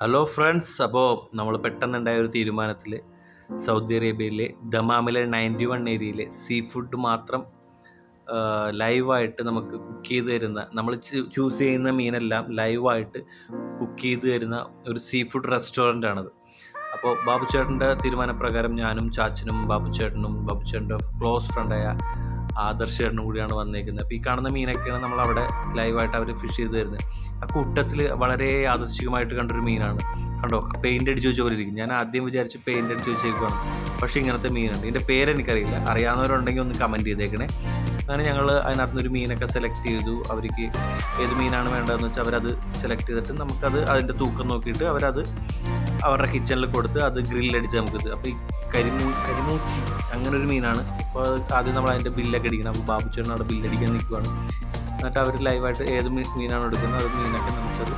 Hello friends അപ്പോൾ നമ്മൾ പെട്ടെന്നുണ്ടായ ഒരു തീരുമാനത്തിൽ സൗദി അറേബ്യയിലെ ദമാമിലെ നയന്റി വൺ ഏരിയയിലെ സീ ഫുഡ് മാത്രം ലൈവായിട്ട് നമുക്ക് കുക്ക് ചെയ്ത് തരുന്ന നമ്മൾ ചൂസ് ചെയ്യുന്ന മീനെല്ലാം ലൈവായിട്ട് കുക്ക് ചെയ്ത് തരുന്ന ഒരു സീ ഫുഡ് റെസ്റ്റോറന്റ് ആണത്. അപ്പോൾ ബാബു ചേട്ടന്റെ തീരുമാനപ്രകാരം ഞാനും ചാച്ചനും ബാബു ചേട്ടനും ബാബു ചേട്ടന്റെ ക്ലോസ് ഫ്രണ്ടായ ആദർശ് ചേട്ടനും കൂടിയാണ് വന്നേക്കുന്നത്. അപ്പോൾ ഈ കാണുന്ന മീനൊക്കെയാണ് നമ്മൾ അവിടെ ലൈവായിട്ട് അവർ ഫിഷ് ചെയ്ത് തരുന്നത്. ആ കൂട്ടത്തിൽ വളരെ ആദർശികമായിട്ട് കണ്ടൊരു മീനാണ്. കണ്ടോ? പെയിന്റ് അടിച്ച് വെച്ച പോലെ ഇരിക്കും. ഞാൻ ആദ്യം വിചാരിച്ച് പെയിന്റ് അടിച്ച് വെച്ചേക്കുവാണ്. പക്ഷേ ഇങ്ങനത്തെ മീനുണ്ട് ഇതിന്റെ പേരെനിക്കറിയില്ല അറിയാവുന്നവരുണ്ടെങ്കിൽ ഒന്ന് കമന്റ് ചെയ്തേക്കണേ. അങ്ങനെ ഞങ്ങൾ അതിനകത്ത് നിന്ന് മീനൊക്കെ സെലക്ട് ചെയ്തു. അവർക്ക് ഏത് മീനാണ് വേണ്ടതെന്ന് വെച്ചാൽ അവരത് സെലക്ട് ചെയ്തിട്ട് നമുക്കത് അതിന്റെ തൂക്കം നോക്കിയിട്ട് അവരത് അവരുടെ കിച്ചണിൽ കൊടുത്ത് അത് ഗ്രില്ലടിച്ച് നമുക്ക് അപ്പോൾ ഈ കരിമൂ കരിമൂച്ചി അങ്ങനെ ഒരു മീനാണ്. അപ്പോൾ ആദ്യം നമ്മൾ അതിന്റെ ബില്ലൊക്കെ അടിക്കണം. അപ്പോൾ ബാബു ചേട്ടൻ അവിടെ ബില്ലടിക്കാൻ നിൽക്കുവാണ്. എന്നിട്ട് അവർ ലൈവായിട്ട് ഏത് മീനാണ് എടുക്കുന്നത് അത് മീനൊക്കെ നമുക്കത്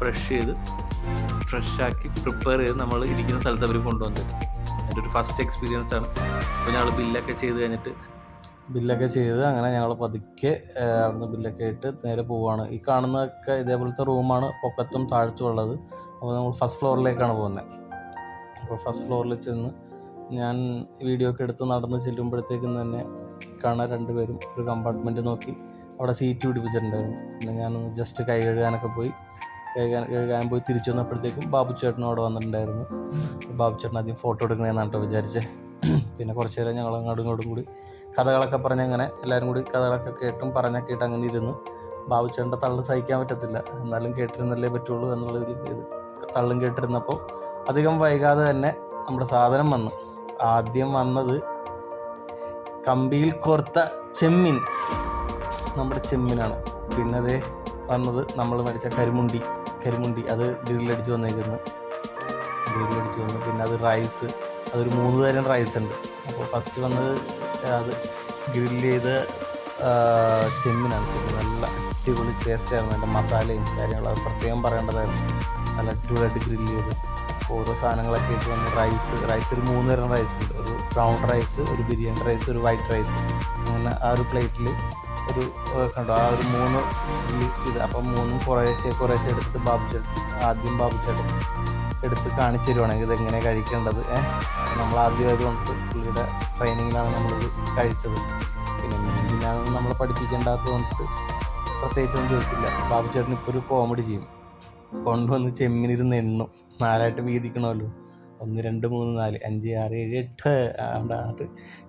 ഫ്രഷ് ചെയ്ത് ഫ്രഷാക്കി പ്രിപ്പയർ ചെയ്ത് നമ്മൾ ഇരിക്കുന്ന സ്ഥലത്ത് അവർ കൊണ്ടുവന്നത്. എന്റെ ഒരു ഫസ്റ്റ് എക്സ്പീരിയൻസ് ആണ്. അപ്പോൾ ഞങ്ങൾ ബില്ലൊക്കെ ചെയ്ത് കഴിഞ്ഞിട്ട് ബില്ലൊക്കെ ചെയ്ത് അങ്ങനെ ഞങ്ങൾ പതുക്കെ അവിടുന്ന് ബില്ലൊക്കെ ഇട്ട് നേരെ പോവുകയാണ് ഈ കാണുന്നതൊക്കെ ഇതേപോലത്തെ റൂമാണ് പൊക്കത്തും താഴ്ത്തും ഉള്ളത്. അപ്പോൾ നമ്മൾ ഫസ്റ്റ് ഫ്ലോറിലേക്കാണ് പോകുന്നത്. അപ്പോൾ ഫസ്റ്റ് ഫ്ലോറിൽ ചെന്ന് ഞാൻ വീഡിയോ ഒക്കെ എടുത്ത് നടന്ന് ചെല്ലുമ്പോഴത്തേക്കും തന്നെ കാണാൻ രണ്ടുപേരും ഒരു കമ്പാർട്ട്മെന്റ് നോക്കി അവിടെ സീറ്റ് പിടിപ്പിച്ചിട്ടുണ്ടായിരുന്നു. പിന്നെ ഞാൻ ജസ്റ്റ് കൈ കഴുകാനൊക്കെ പോയി. കഴുകാൻ കഴുകാൻ പോയി തിരിച്ചു വന്നപ്പോഴത്തേക്കും ബാബു ചേട്ടനും അവിടെ വന്നിട്ടുണ്ടായിരുന്നു. ബാബു ചേട്ടൻ ആദ്യം ഫോട്ടോ എടുക്കണമെന്നാണ് കേട്ടോ വിചാരിച്ചത് പിന്നെ കുറച്ച് നേരം ഞങ്ങൾ അങ്ങോട്ടും ഇങ്ങോട്ടും കൂടി കഥകളൊക്കെ പറഞ്ഞ് അങ്ങനെ എല്ലാവരും കൂടി കഥകളൊക്കെ കേട്ടും പറഞ്ഞൊക്കെ ഇട്ട് അങ്ങനെ ഇരുന്നു. ബാബു ബാബുച്ചേട്ടന്റെ തള്ളു സഹിക്കാൻ പറ്റത്തില്ല. എന്നാലും കേട്ടിരുന്നല്ലേ പറ്റുള്ളൂ എന്നുള്ള ഒരു ഇത്. തള്ളും കേട്ടിരുന്നപ്പോൾ അധികം വൈകാതെ തന്നെ നമ്മുടെ സാധനം വന്നു. ആദ്യം വന്നത് കമ്പിയിൽ കോർത്ത ചെമ്മീൻ. നമ്മുടെ ചെമ്മീനാണ്. പിന്നെ അതേ വന്നത് നമ്മൾ മേടിച്ച കരിമുണ്ടി. കരിമുണ്ടി അത് ഗ്രില്ലടിച്ച് വന്നേക്കുന്നു. ഗ്രില്ലടിച്ച് വന്നു. പിന്നെ അത് റൈസ്. അതൊരു മൂന്ന് തരം റൈസ് ഉണ്ട്. അപ്പോൾ ഫസ്റ്റ് വന്നത് അത് ഗ്രില്ല് ചെയ്ത് ചെമ്മീനാണ്. നല്ല അടിപൊളി ടേസ്റ്റ് ആയിരുന്നു. അതിന്റെ മസാലയും കാര്യങ്ങളും അത് പ്രത്യേകം പറയേണ്ടതായിരുന്നു. നല്ല അടിപൊളിയായിട്ട് ഗ്രില്ല് ചെയ്ത് ഓരോ സാധനങ്ങളൊക്കെ ഇട്ട് വന്ന് റൈസ് റൈസ് ഒരു മൂന്ന് തരം റൈസ് ഉണ്ട്. ഒരു ബ്രൗൺ റൈസ് ഒരു ബിരിയാണി റൈസ് ഒരു വൈറ്റ് റൈസ് അങ്ങനെ ആ ഒരു പ്ലേറ്റിൽ ഒരു കണ്ടോ? ആ ഒരു മൂന്ന് ഇത്. അപ്പം മൂന്നും കുറേശ്ശെ കുറേശ്ശെ എടുത്ത് ബാബു ചേട്ടൻ ആദ്യം ബാബു ചേട്ടൻ എടുത്ത് കാണിച്ചു തരുവാണെങ്കിൽ ഇതെങ്ങനെ കഴിക്കേണ്ടത്? നമ്മൾ ആദ്യമായതുകൊണ്ട് പുള്ളിയുടെ ട്രെയിനിങ്ങിലാണ് നമ്മളിത് കഴിച്ചത്. പിന്നെ മീനിനാണ് നമ്മൾ പഠിപ്പിക്കേണ്ടാത്തത് കൊണ്ടിട്ട് പ്രത്യേകിച്ചൊന്നും ചോദിച്ചില്ല. ബാബു ചേട്ടൻ ഇപ്പോൾ ഒരു കോമഡി ചെയ്യും. കൊണ്ടുവന്ന് ചെമ്മിനിരുന്ന് എണ്ണും. നാലായിട്ട് വീതിക്കണമല്ലോ. ഒന്ന് രണ്ട് മൂന്ന് നാല് അഞ്ച് ആറ് ഏഴ് എട്ട്. ആണ്ടാണ്ട്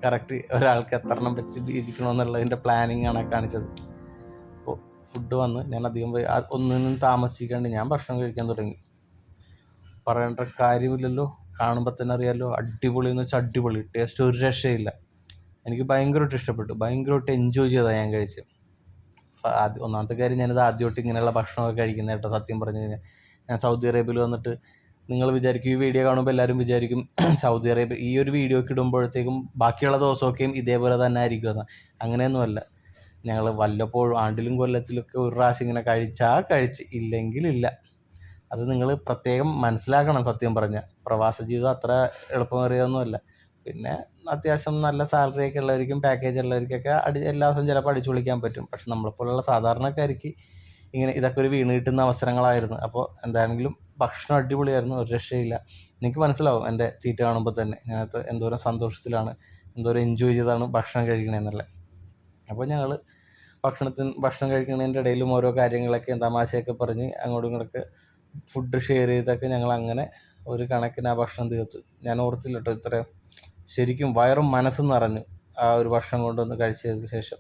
കറക്റ്റ് ഒരാൾക്ക് എത്ര എണ്ണം വെച്ച് വീതിക്കണമെന്നുള്ളതിന്റെ പ്ലാനിങ് ആണ് കാണിച്ചത്. അപ്പോൾ ഫുഡ് വന്ന് ഞാൻ അധികം പോയി ഒന്നിനും താമസിക്കാണ്ട് ഞാൻ ഭക്ഷണം കഴിക്കാൻ തുടങ്ങി. പറയേണ്ട കാര്യമില്ലല്ലോ. കാണുമ്പോൾ തന്നെ അറിയാമല്ലോ അടിപൊളി എന്ന് വെച്ചാൽ അടിപൊളി. ടേസ്റ്റ് ഒരു രക്ഷയില്ല. എനിക്ക് ഭയങ്കരമായിട്ട് ഇഷ്ടപ്പെട്ടു. ഭയങ്കരമായിട്ട് എൻജോയ് ചെയ്താണ് ഞാൻ കഴിച്ചത്. ഒന്നാമത്തെ കാര്യം ഞാനിത് ആദ്യമായിട്ട് ഇങ്ങനെയുള്ള ഭക്ഷണമൊക്കെ കഴിക്കുന്നത് കേട്ടോ സത്യം പറഞ്ഞു കഴിഞ്ഞാൽ. ഞാൻ സൗദി അറേബ്യയിൽ വന്നിട്ട് നിങ്ങൾ വിചാരിക്കും ഈ വീഡിയോ കാണുമ്പോൾ എല്ലാവരും വിചാരിക്കും സൗദി അറേബ്യ ഈ ഒരു വീഡിയോ ഒക്കെ ഇടുമ്പോഴത്തേക്കും ബാക്കിയുള്ള ദിവസമൊക്കെയും ഇതേപോലെ തന്നെ ആയിരിക്കും എന്ന് അങ്ങനെയൊന്നുമല്ല ഞങ്ങൾ വല്ലപ്പോഴും ആണ്ടിലും കൊല്ലത്തിലൊക്കെ ഒരു പ്രാവശ്യം ഇങ്ങനെ കഴിച്ചാൽ കഴിച്ച് ഇല്ലെങ്കിലില്ല അത് നിങ്ങൾ പ്രത്യേകം മനസ്സിലാക്കണം സത്യം പറഞ്ഞാൽ. പ്രവാസ ജീവിതം അത്ര എളുപ്പമേറിയൊന്നുമല്ല പിന്നെ അത്യാവശ്യം നല്ല സാലറി ഒക്കെ ഉള്ളവർക്കും പാക്കേജ് ഉള്ളവർക്കൊക്കെ അടി എല്ലാ ദിവസവും ചിലപ്പോൾ അടിച്ചു പൊളിക്കാൻ പറ്റും. പക്ഷെ നമ്മളെപ്പോലുള്ള സാധാരണക്കാർക്ക് ഇങ്ങനെ ഇതൊക്കെ ഒരു വീണ് കിട്ടുന്ന അവസരങ്ങളായിരുന്നു. അപ്പോൾ എന്താണെങ്കിലും ഭക്ഷണം അടിപൊളിയായിരുന്നു ഒരു രക്ഷയില്ല. നിങ്ങൾക്ക് മനസ്സിലാവും എന്റെ തീറ്റ കാണുമ്പോൾ തന്നെ. ഞാനത് എന്തോരം സന്തോഷത്തിലാണ് എന്തോരം എൻജോയ് ചെയ്താണ് ഭക്ഷണം കഴിക്കണമെന്നുള്ളത് അപ്പോൾ ഞങ്ങൾ ഭക്ഷണത്തിന് ഭക്ഷണം കഴിക്കുന്നതിന്റെ ഇടയിലും ഓരോ കാര്യങ്ങളൊക്കെ തമാശയൊക്കെ പറഞ്ഞ് അങ്ങോട്ടും ഇങ്ങോട്ടൊക്കെ ഫുഡ് ഷെയർ ചെയ്തൊക്കെ ഞങ്ങൾ അങ്ങനെ ഒരു കണക്കിന് ആ ഭക്ഷണം തീർത്തു. ഞാൻ ഓർത്തില്ല കേട്ടോ ഇത്രയും. ശരിക്കും വയറും മനസ്സും നിറഞ്ഞു ആ ഒരു ഭക്ഷണം കൊണ്ടുവന്ന് കഴിച്ചതിന് ശേഷം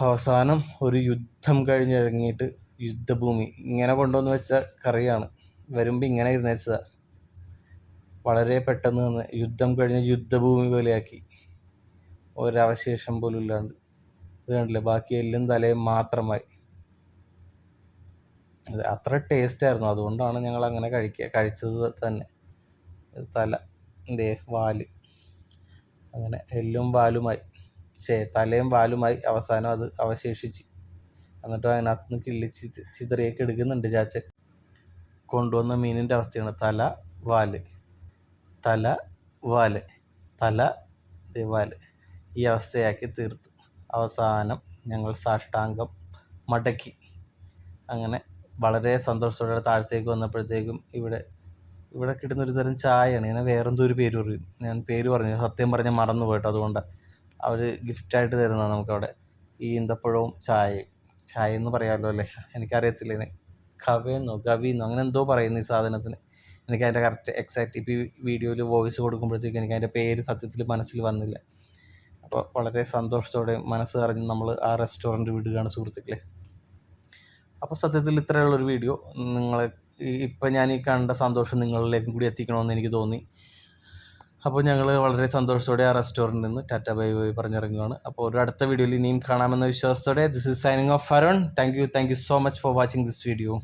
അവസാനം ഒരു യുദ്ധം കഴിഞ്ഞിറങ്ങിയിട്ട് യുദ്ധഭൂമി ഇങ്ങനെ കൊണ്ടുവന്ന് വെച്ച കറിയാണ്. വരുമ്പോൾ ഇങ്ങനെ ഇരുന്ന് വെച്ചതാണ് വളരെ പെട്ടെന്ന് നിന്ന് യുദ്ധം കഴിഞ്ഞ് യുദ്ധഭൂമി പോലെയാക്കി. ഒരവശേഷം പോലും ഇല്ലാണ്ട്. ഇത് കണ്ടില്ലേ? ബാക്കി എല്ലും തലയും മാത്രമായി. അത് അത്ര ടേസ്റ്റ് ആയിരുന്നു. അതുകൊണ്ടാണ് ഞങ്ങൾ അങ്ങനെ കഴിക്കുക കഴിച്ചത് തന്നെ. തല. എന്തേ വാൽ. അങ്ങനെ എല്ലും വാലുമായി ശേ തലയും വാലുമായി അവസാനം അത് അവശേഷിച്ച്. എന്നിട്ട് അതിനകത്ത് നിന്ന് കിള്ളിച്ച് ചിതറിയൊക്കെ എടുക്കുന്നുണ്ട് ചാച്ചൻ. കൊണ്ടുവന്ന മീനിന്റെ അവസ്ഥയാണ് തല വാൽ. തല വാൽ. തല വാൽ. ഈ അവസ്ഥയാക്കി തീർത്തു. അവസാനം ഞങ്ങൾ സാഷ്ടാംഗം മടക്കി. അങ്ങനെ വളരെ സന്തോഷത്തോടെ താഴത്തേക്ക് വന്നപ്പോഴത്തേക്കും ഇവിടെ ഇവിടെ കിട്ടുന്ന ഒരു തരം ചായയാണ്. ഞാൻ വേറെന്തോ ഒരു പേര് പറയും. ഞാൻ പേര് പറഞ്ഞു സത്യം പറഞ്ഞാൽ മറന്നു പോയിട്ടോ അതുകൊണ്ട് അവർ ഗിഫ്റ്റായിട്ട് തരുന്നതാണ് നമുക്കവിടെ. ഈ ഈന്തപ്പഴവും ചായയും. ചായ എന്ന് പറയാമല്ലോ അല്ലേ? എനിക്കറിയത്തില്ല ഇതിനെ കവയെന്നോ ഗവിന്നോ അങ്ങനെ എന്തോ പറയുന്നു ഈ സാധനത്തിന്. എനിക്ക് അതിന്റെ കറക്റ്റ് എക്സാക്റ്റ് ഇപ്പോൾ ഈ വീഡിയോയിൽ വോയിസ് കൊടുക്കുമ്പോഴത്തേക്കും എനിക്ക് അതിന്റെ പേര് സത്യത്തിൽ മനസ്സിൽ വന്നില്ല. അപ്പോൾ വളരെ സന്തോഷത്തോടെ മനസ്സ് അറിഞ്ഞ് നമ്മൾ ആ റെസ്റ്റോറന്റ് വിടുകയാണ് സുഹൃത്തുക്കളെ. അപ്പോൾ സത്യത്തിൽ ഇത്രയുള്ളൊരു വീഡിയോ. നിങ്ങളെ ഇപ്പം ഞാൻ ഈ കണ്ട സന്തോഷം നിങ്ങളിലേക്കും കൂടി എത്തിക്കണമെന്ന് എനിക്ക് തോന്നി. അപ്പോൾ ഞങ്ങൾ വളരെ സന്തോഷത്തോടെ ആ റെസ്റ്റോറന്റിൽ നിന്ന് ടാറ്റ ബൈ ബൈ പറഞ്ഞിറങ്ങുകയാണ്. അപ്പോൾ ഒരു അടുത്ത വീഡിയോയിൽ ഇനിയും കാണാമെന്ന വിശ്വാസത്തോടെ this is signing off Arun thank you thank you so much for watching this video